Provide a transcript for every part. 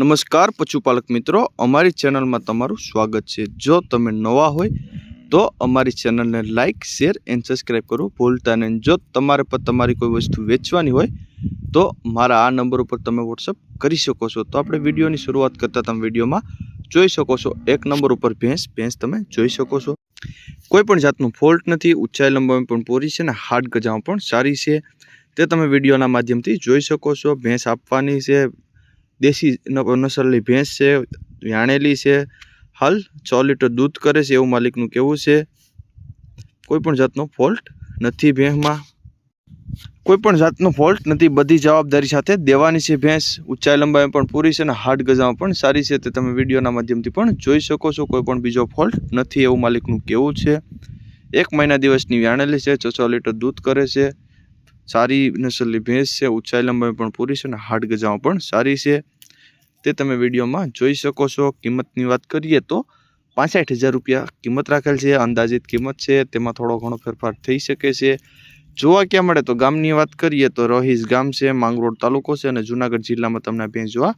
નમસ્કાર પશુપાલક મિત્રો, અમારી ચેનલમાં તમારું સ્વાગત છે. જો તમે નવા હોય તો અમારી ચેનલને લાઇક શેર એન્ડ સબસ્ક્રાઈબ કરવું ભૂલતા નહીં. જો તમારે પર તમારી કોઈ વસ્તુ વેચવાની હોય તો મારા આ નંબર ઉપર તમે વોટ્સઅપ કરી શકો છો. તો આપણે વિડીયોની શરૂઆત કરતાં તમે વિડીયોમાં જોઈ શકો છો. એક નંબર ઉપર ભેંસ ભેંસ તમે જોઈ શકો છો. કોઈ પણ જાતનું ફોલ્ટ નથી, ઊંચાઈ લંબાઈ પણ પૂરી છે ને હાર્ડ ગજામાં પણ સારી છે. તે તમે વિડીયોના માધ્યમથી જોઈ શકો છો. ભેંસ આપવાની છે દેશી નસલની ભેંસ છે, વ્યાણેલી છે, હાલ છ લીટર દૂધ કરે છે એવું માલિકનું કહેવું છે. કોઈપણ જાતનો ફોલ્ટ નથી ભેંસમાં. કોઈપણ જાતનો ફોલ્ટ નથી, બધી જવાબદારી સાથે દેવાની છે ભેંસ. ઊંચાઈ લંબાઈ પણ પૂરી છે અને હાડ ગજામાં પણ સારી છે, તે તમે વિડીયોના માધ્યમથી પણ જોઈ શકો છો. કોઈ પણ બીજો ફોલ્ટ નથી એવું માલિકનું કહેવું છે. એક મહિના દિવસની વ્યાણેલી છે, છ છ લીટર દૂધ કરે છે. સારી નસલની ભેંસ છે, ઊંચાઈ લંબાઈ પણ પૂરી છે અને હાડ ગજાઓ પણ સારી છે. તે તમે વિડીયોમાં જોઈ શકો છો. કિંમતની વાત કરીએ તો પાસઠ હજાર રૂપિયા કિંમત રાખેલ છે. અંદાજિત કિંમત છે. તેમાં થોડો ઘણો ફેરફાર થઈ શકે છે. જોવા ક્યાં મળે તો ગામની વાત કરીએ તો રોહિસ ગામ છે, માંગરોળ તાલુકો છે અને જુનાગઢ જિલ્લામાં તમને ભેંસ જોવા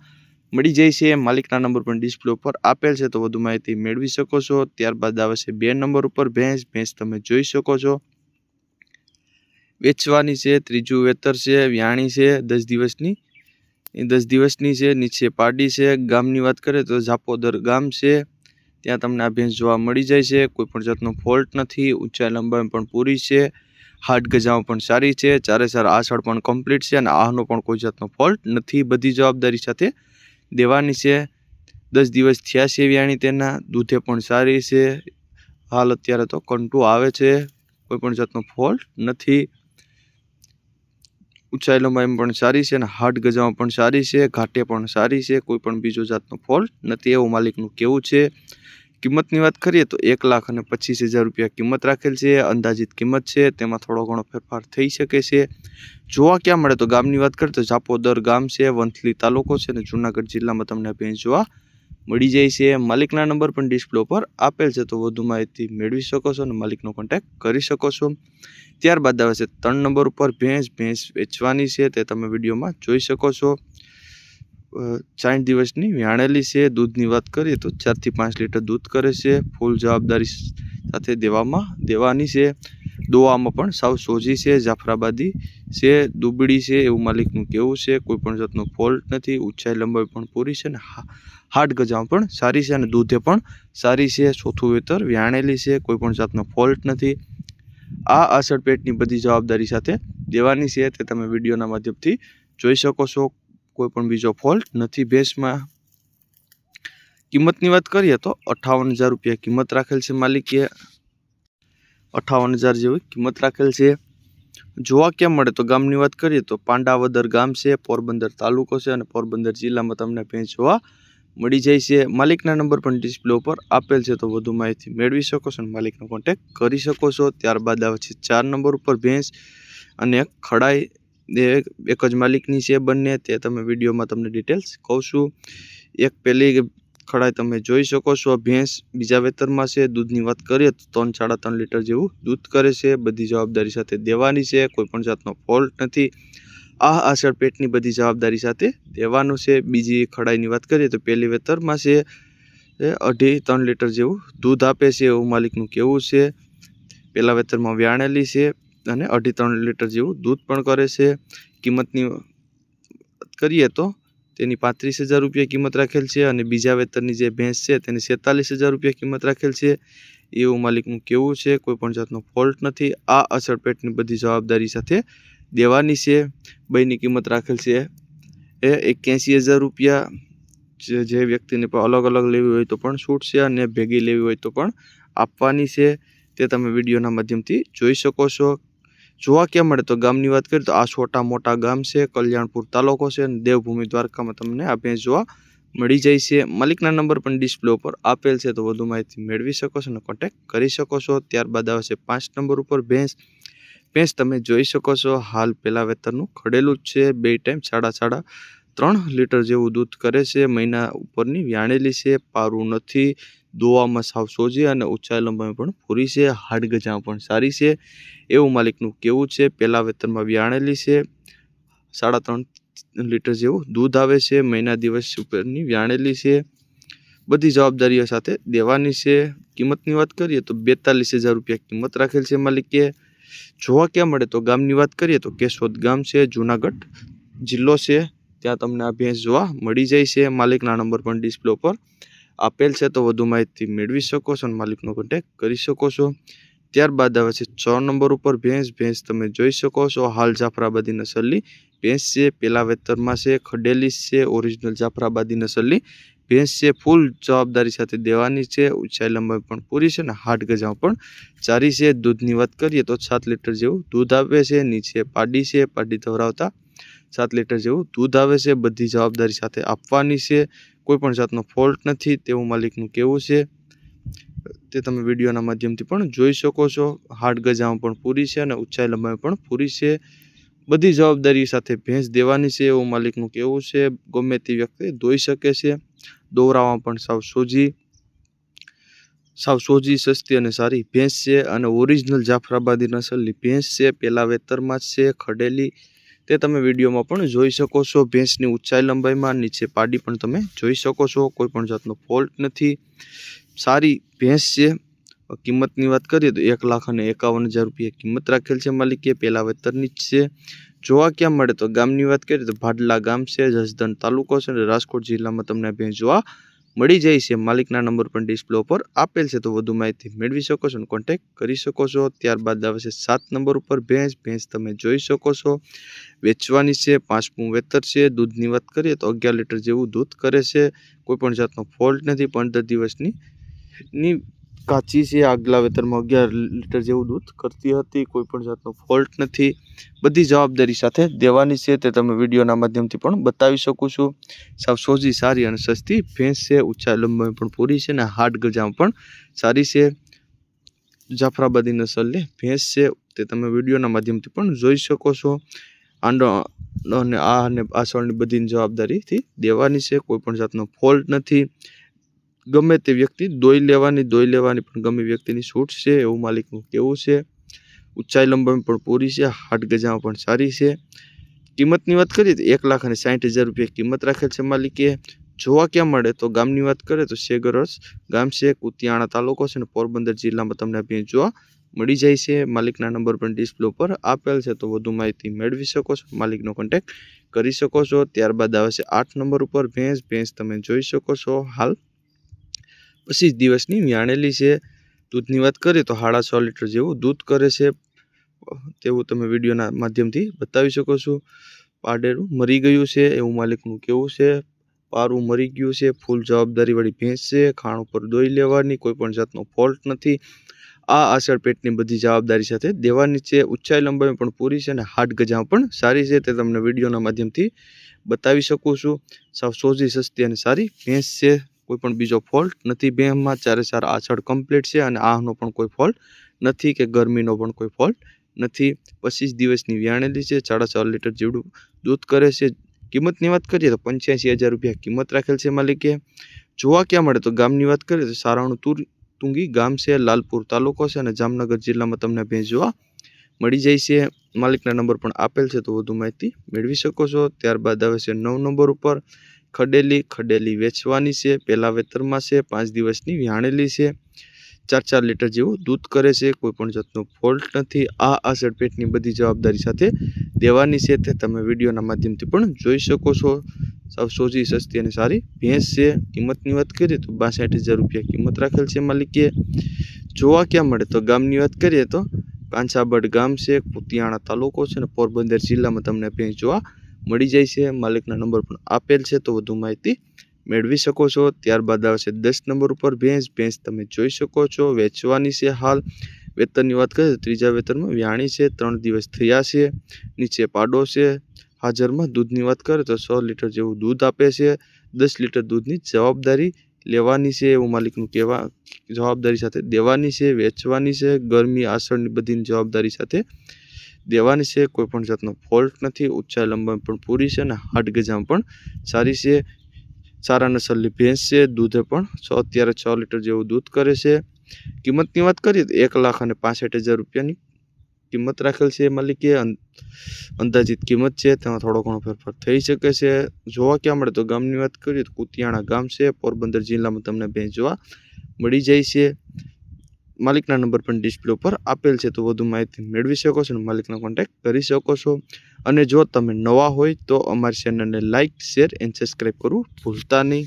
મળી જાય છે. માલિકના નંબર પણ ડિસ્પ્લે ઉપર આપેલ છે. તો વધુ માહિતી મેળવી શકો છો. ત્યારબાદ આવે છે બે નંબર ઉપર ભેંસ. ભેંસ તમે જોઈ શકો છો. વેચવાની છે, ત્રીજું વેતર છે, વ્યાણી છે, દસ દિવસની. એ દસ દિવસની છે, નીચે પાડી છે, ગામની વાત કરીએ તો ઝાપોદર ગામ છે. ત્યાં તમને આ ભેંસ જોવા મળી જાય છે. કોઈ પણ જાતનો ફોલ્ટ નથી ઊંચાઈ લંબાઈ પણ પૂરી છે. હાડ ગજાઓ પણ સારી છે. ચારે ચાર આસળ પણ કમ્પ્લીટ છે અને આહનો પણ કોઈ જાતનો ફોલ્ટ નથી. બધી જવાબદારી સાથે દેવાની છે. દસ દિવસ થયા છે વ્યાણી તેના. દૂધે પણ સારી છે. હાલ અત્યારે તો કંટુ આવે છે. કોઈ પણ જાતનો ફોલ્ટ નથી. ઊંચાઈ લંબાઈ પણ સારી છે અને હાટ ગજામાં પણ સારી છે, ઘાટે પણ સારી છે કોઈ પણ બીજો જાતનો ફોલ્ટ નથી એવું માલિકનું કહેવું છે. કિંમતની વાત કરીએ તો એક લાખ અને પચીસ હજાર રૂપિયા કિંમત રાખેલ છે, અંદાજિત કિંમત છે, તેમાં થોડો ઘણો ફેરફાર થઈ શકે છે. જોવા ક્યાં મળે તો ગામની વાત કરીએ તો જાપોદર ગામ છે, વંથલી તાલુકો છે અને જુનાગઢ જિલ્લામાં તમને ભેંસ જોવા મળી જાય છે. માલિકના નંબર પણ ડિસ્પ્લે ઉપર આપેલ છે. તો વધુ માહિતી મેળવી શકો છો અને માલિકનો કોન્ટેક્ટ કરી શકો છો. ત્યારબાદ આવે છે ત્રણ નંબર ઉપર ભેંસ ભેંસ વેચવાની છે. તે તમે વિડીયોમાં જોઈ શકો છો. સાઠ દિવસની વ્યાણેલી છે. દૂધની વાત કરીએ તો ચારથી પાંચ લીટર દૂધ કરે છે. ફૂલ જવાબદારી સાથે દેવામાં દેવાની છે. દોવામાં પણ સાવ સોજી છે. જાફરાબાદી છે, દુબળી છે. એવું માલિકનું કહેવું છે. કોઈ પણ જાતનો ફોલ્ટ નથી. ઊંચાઈ લંબાઈ પણ પૂરી છે ને હાડ ગજામાં પણ સારી છે અને દૂધે પણ સારી છે. ચોથું વેતર વ્યાણેલી છે, કોઈ પણ જાતનો ફોલ્ટ નથી. આ અસર પેટની બધી જવાબદારી સાથે દેવાની છે તે તમે વિડીયોના માધ્યમથી જોઈ શકો છો. કોઈ પણ બીજો ફોલ્ટ નથી ભેંસમાં. કિંમતની વાત કરીએ તો અઠાવન હજાર રૂપિયા કિંમત રાખેલ છે માલિકે અઠાવન હજાર જેવી કિંમત રાખેલ છે. જોવા ક્યાં મળે તો ગામની વાત કરીએ તો પાંડાવદર ગામ છે, પોરબંદર તાલુકો છે અને પોરબંદર જિલ્લામાં તમને ભેંસ જોવા મળી જાય છે. માલિકના નંબર પણ ડિસ્પ્લે ઉપર આપેલ છે. તો વધુ માહિતી મેળવી શકો છો અને માલિકનો કોન્ટેક કરી શકો છો. ત્યારબાદ આવે છે ચાર નંબર ઉપર ભેંસ અને ખડાઈ. એક જ માલિકની છે બંને. તે તમે વિડીયોમાં તમને ડિટેલ્સ કહું છું. એક પેલી ખડાઈ તમે જોઈ શકો છો. ભેંસ બીજા વેતરમાં છે. દૂધની વાત કરીએ તો ત્રણ સાડા ત્રણ લીટર જેવું દૂધ કરે છે. બધી જવાબદારી સાથે દેવાની છે. કોઈ પણ જાતનો ફોલ્ટ નથી. આ અસર પેટની બધી જવાબદારી સાથે દેવાનું છે. બીજી ખડાઈની વાત કરીએ તો પહેલી વેતરમાં છે અઢી ત્રણ લીટર જેવું દૂધ આપે છે એવું માલિકનું કહેવું છે. પહેલાં વેતરમાં વ્યાણેલી છે અને અઢી ત્રણ લીટર જેવું દૂધ પણ કરે છે. કિંમતની કરીએ તો તેની પાંત્રીસ હજાર રૂપિયા કિંમત રાખેલ છે અને બીજા વેતરની જે ભેંસ છે તેની સેતાલીસ હજાર રૂપિયા કિંમત રાખેલ છે. એવું માલિકનું કહેવું છે, કોઈ પણ જાતનો ફોલ્ટ નથી. આ અસર પેટની બધી જવાબદારી સાથે દેવાની છે બેની કિંમત રાખેલ છે. એ એક્યાસી હજાર રૂપિયા જે વ્યક્તિને અલગ અલગ લેવી હોય તો પણ છૂટ છે અને ભેગી લેવી હોય તો પણ આપવાની છે. તે તમે વિડીયોના માધ્યમથી જોઈ શકો છો. જોવા ક્યાં મળે તો ગામની વાત કરીએ તો આ છોટા મોટા ગામ છે, કલ્યાણપુર તાલુકો છે અને દેવભૂમિ દ્વારકામાં તમને આ ભેંસ જોવા મળી જાય છે. માલિકના નંબર પણ ડિસ્પ્લે ઉપર આપેલ છે, તો વધુ માહિતી મેળવી શકો છો અને કોન્ટેક્ટ કરી શકો છો. ત્યારબાદ આવે છે પાંચ નંબર ઉપર ભેંસ. ભેંસ તમે જોઈ શકો છો. હાલ પહેલાં વેતરનું ખડેલું જ છે. બે ટાઈમ સાડા સાડા ત્રણ લીટર જેવું દૂધ કરે છે. મહિના ઉપરની વ્યાણેલી છે. પારું નથી. દોવામાં સાવ સોજી અને ઊંચાઈ લંબાઈ પણ પૂરી છે. હાડગજા પણ સારી છે. એવું માલિકનું કેવું છે? પહેલાં વેતરમાં વ્યાણેલી છે. સાડા ત્રણ લીટર જેવું દૂધ આવે છે. મહિના દિવસ ઉપરની વ્યાણેલી છે. બધી જવાબદારીઓ સાથે દેવાની છે. કિંમતની વાત કરીએ તો બેતાલીસ હજાર રૂપિયા કિંમત રાખેલ છે માલિકે. જોવા ક્યાં મળે તો ગામની વાત કરીએ તો કેશોદ ગામ છે, જુનાગઢ જિલ્લો છે, ત્યાં તમને આ ભેંસ જોવા મળી જાય છે. માલિકના નંબર પણ ડિસ્પ્લે ઉપર આપેલ છે, તો વધુ માહિતી મેળવી શકો છો અને માલિકનો કોન્ટેક કરી શકો છો. ત્યારબાદ આવે છે છ નંબર ઉપર ભેંસ. ભેંસ તમે જોઈ શકો છો, હાલ જાફરાબાદી નસલની ભેંસ છે, પેલા વેતરમાં છે, ખડેલી છે ઓરિજિનલ જાફરાબાદી નસલની ભેંસ છે ફૂલ જવાબદારી સાથે દેવાની છે. ઊંચાઈ લંબાઈ પણ પૂરી છે ને હાટ ગજાઓ પણ ચારી છે. દૂધની વાત કરીએ તો સાત લીટર જેવું દૂધ આવે છે. નીચે પાડી છે. પાડી ધવરાવતા સાત લીટર જેવું દૂધ આવે છે. બધી જવાબદારી સાથે આપવાની છે. કોઈ પણ જાતનો ફોલ્ટ નથી. તેવું માલિકનું કહેવું છે? તે તમે વિડીયોના માધ્યમથી પણ જોઈ શકો છો. હાડ ગજામાં પણ પૂરી છે અને ઊંચાઈ લંબાઈ પણ પૂરી છે. બધી જવાબદારી સાથે ભેંસ દેવાની છે. એવું માલિકનું કહેવું છે? ગમે તે વ્યક્તિ ધોઈ શકે છે. દોરાવામાં પણ સાવ સોજી સાવ સોજી સસ્તી અને સારી ભેંસ છે અને ઓરિજિનલ જાફરાબાદી નસલની ભેંસ છે. પહેલાં વેતરમાં જ છે, ખડેલી. તે તમે વિડીયોમાં પણ જોઈ શકો છો. ભેંસની ઊંચાઈ લંબાઈમાં, નીચે પાડી પણ તમે જોઈ શકો છો. કોઈ પણ જાતનો ફોલ્ટ નથી. સારી ભેંસ છે. કિંમતની વાત કરીએ તો એક લાખ અને એકાવન હજાર રૂપિયા કિંમત રાખેલ છે માલિકે. પહેલાં વેતરની જ છે. જોવા ક્યાં મળે તો ગામની વાત કરીએ તો ભાડલા ગામ છે, જસદણ તાલુકો છે અને રાજકોટ જિલ્લામાં તમને ભેંસ જોવા મળી જાય છે. માલિકના નંબર પણ ડિસ્પ્લે ઉપર આપેલ છે, તો વધુ માહિતી મેળવી શકો છો અને કોન્ટેક કરી શકો છો. ત્યારબાદ આવે છે સાત નંબર ઉપર ભેંસ ભેંસ તમે જોઈ શકો છો. વેચવાની છે, પાંચમું વેતર છે. દૂધની વાત કરીએ તો અગિયાર લીટર જેવું દૂધ કરે છે. કોઈપણ જાતનો ફોલ્ટ નથી, પંદર દિવસની ની કાચી છે આગલા વેતરમાં અગિયાર લીટર જેવું દૂધ કરતી હતી, કોઈ પણ જાતનો ફોલ્ટ નથી. બધી જવાબદારી સાથે દેવાની છે, તે તમે વિડીયોના માધ્યમથી પણ બતાવી શકું છું. સાવ સોજી, સારી અને સસ્તી ભેંસ છે ઊંચા લંબાઈ પણ પૂરી છે અને હાડ ગજામાં પણ સારી છે. જાફરાબાદી નસલની ભેંસ છે, તે તમે વિડીયોના માધ્યમથી પણ જોઈ શકો છો. આંડો અને આ અને પાછળની બધી જવાબદારીથી દેવાની છે, કોઈ પણ જાતનો ફોલ્ટ નથી. ગમે તે વ્યક્તિ દોઈ લેવાની દોઈ લેવાની પણ ગમે વ્યક્તિની છૂટ છે, એવું માલિકનું કહેવું છે. ઊંચાઈ લંબાઈ પણ પૂરી છે, હાટ ગજામાં પણ સારી છે. કિંમતની વાત કરીએ તો એક લાખ અને સાઠ હજાર રૂપિયા કિંમત રાખેલ છે માલિકે. જોવા ક્યાં મળે તો ગામની વાત કરીએ તો શેગરસ ગામ છે, કુતિયાણા તાલુકો છે અને પોરબંદર જિલ્લામાં તમને અહીં જોવા મળી જાય છે. માલિકના નંબર પણ ડિસ્પ્લે ઉપર આપેલ છે, તો વધુ માહિતી મેળવી શકો છો. માલિકનો કોન્ટેક્ટ કરી શકો છો. ત્યારબાદ આવે છે આઠ નંબર ઉપર ભેંસ. ભેંસ તમે જોઈ શકો છો. હાલ પચીસ દિવસની વ્યાણેલી છે, દૂધની વાત કરીએ તો સાડા છ લીટર જેવું દૂધ કરે છે. તેવું તમે વિડીયોના માધ્યમથી બતાવી શકો છો. પાડેરું મરી ગયું છે, એવું માલિકનું કેવું છે. પારું મરી ગયું છે, ફૂલ જવાબદારીવાળી ભેંસ છે, ખાણ ઉપર દોઈ લેવાની, કોઈ પણ જાતનો ફોલ્ટ નથી. આ આસળ પેટની બધી જવાબદારી સાથે દેવાની છે. ઊંચાઈ લંબાઈ પણ પૂરી છે અને હાટ ગજામાં પણ સારી છે, તે તમને વિડીયોના માધ્યમથી બતાવી શકું છું. સાવ સોજી સસ્તી અને સારી ભેંસ છે. કોઈ પણ બીજો ફોલ્ટ નથી. બેમાં ચારે ચાર આછળ કમ્પ્લીટ છે અને આહનો પણ કોઈ ફોલ્ટ નથી કે ગરમીનો પણ કોઈ ફોલ્ટ નથી. પચીસ દિવસની વ્યાણેલી છે, સાડા ચાર લીટર જેવડું દૂધ કરે છે. કિંમતની વાત કરીએ તો પંચ્યાસી હજાર રૂપિયા કિંમત રાખેલ છે માલિકે. જોવા ક્યાં મળે તો ગામની વાત કરીએ તો સારાણું તુર તુંગી ગામ છે, લાલપુર તાલુકો છે અને જામનગર જિલ્લામાં તમને ભેંસ જોવા મળી જાય છે. માલિકના નંબર પણ આપેલ છે, તો વધુ માહિતી મેળવી શકો છો. ત્યારબાદ આવે છે નવ નંબર ઉપર. ખડેલી ખડેલી વેચવાની છે પહેલાં વેતરમાં છે, પાંચ દિવસની વ્યાણેલી છે. ચાર ચાર લીટર જેવું દૂધ કરે છે, કોઈ પણ જાતનો ફોલ્ટ નથી. આ આસળ પેટની બધી જવાબદારી સાથે દેવાની છે, તે તમે વિડીયોના માધ્યમથી પણ જોઈ શકો છો. સાવ સોજી, સસ્તી અને સારી ભેંસ છે. કિંમતની વાત કરીએ તો બાસઠ હજાર રૂપિયા કિંમત રાખેલ છે માલિકે. જોવા ક્યાં મળે તો ગામની વાત કરીએ તો કાંસાબડ ગામ છે, કુતિયાણા તાલુકો છે અને પોરબંદર જિલ્લામાં તમને ભેંસ જોવા મળી જાય છે. માલિકના નંબર પણ આપેલ છે. તો વધુ માહિતી મેળવી શકો છો. ત્યારબાદ આવશે દસ નંબર ઉપર ભેંસ. ભેંસ તમે જોઈ શકો છો. વેચવાની છે હાલ. વેતનની વાત કરીએ તો ત્રીજા વેતનમાં વ્યાણી છે. ત્રણ દિવસ થયા છે. નીચે પાડો છે. હાજરમાં દૂધની વાત કરીએ તો સો લીટર જેવું દૂધ આપે છે. દસ લીટર દૂધની જવાબદારી લેવાની છે એવું માલિકનું કહેવા, જવાબદારી સાથે દેવાની છે, વેચવાની છે. ગરમી આસળની બધીની જવાબદારી સાથે દેવાની છે, કોઈ પણ જાતનો ફોલ્ટ નથી, ઊંચા લંબાઈ પણ પૂરી છે અને હાડ ગજામ પણ સારી છે. સારા નસલની ભેંસ છે, દૂધે પણ છ, અત્યારે છ લીટર જેવું દૂધ કરે છે. કિંમતની વાત કરીએ તો એક લાખ અને પાસઠ હજાર રૂપિયાની કિંમત રાખેલ છે માલિકે. અંદાજિત કિંમત છે, તેમાં થોડો ઘણો ફેરફાર થઈ શકે છે. જોવા ક્યાં મળે તો ગામની વાત કરીએ તો કુતિયાણા ગામ છે, પોરબંદર જિલ્લામાં તમને ભેંસ જોવા મળી જાય છે. માલિકના નંબર પણ ડિસ્પ્લે ઉપર આપેલ છે, તો વધુ માહિતી મેળવી શકો છો અને માલિકનો કોન્ટેક્ટ કરી શકો છો. અને જો તમે નવા હોય, તો અમારી ચેનલને લાઇક શેર એન્ડ સબસ્ક્રાઈબ કરવું ભૂલતા નહીં.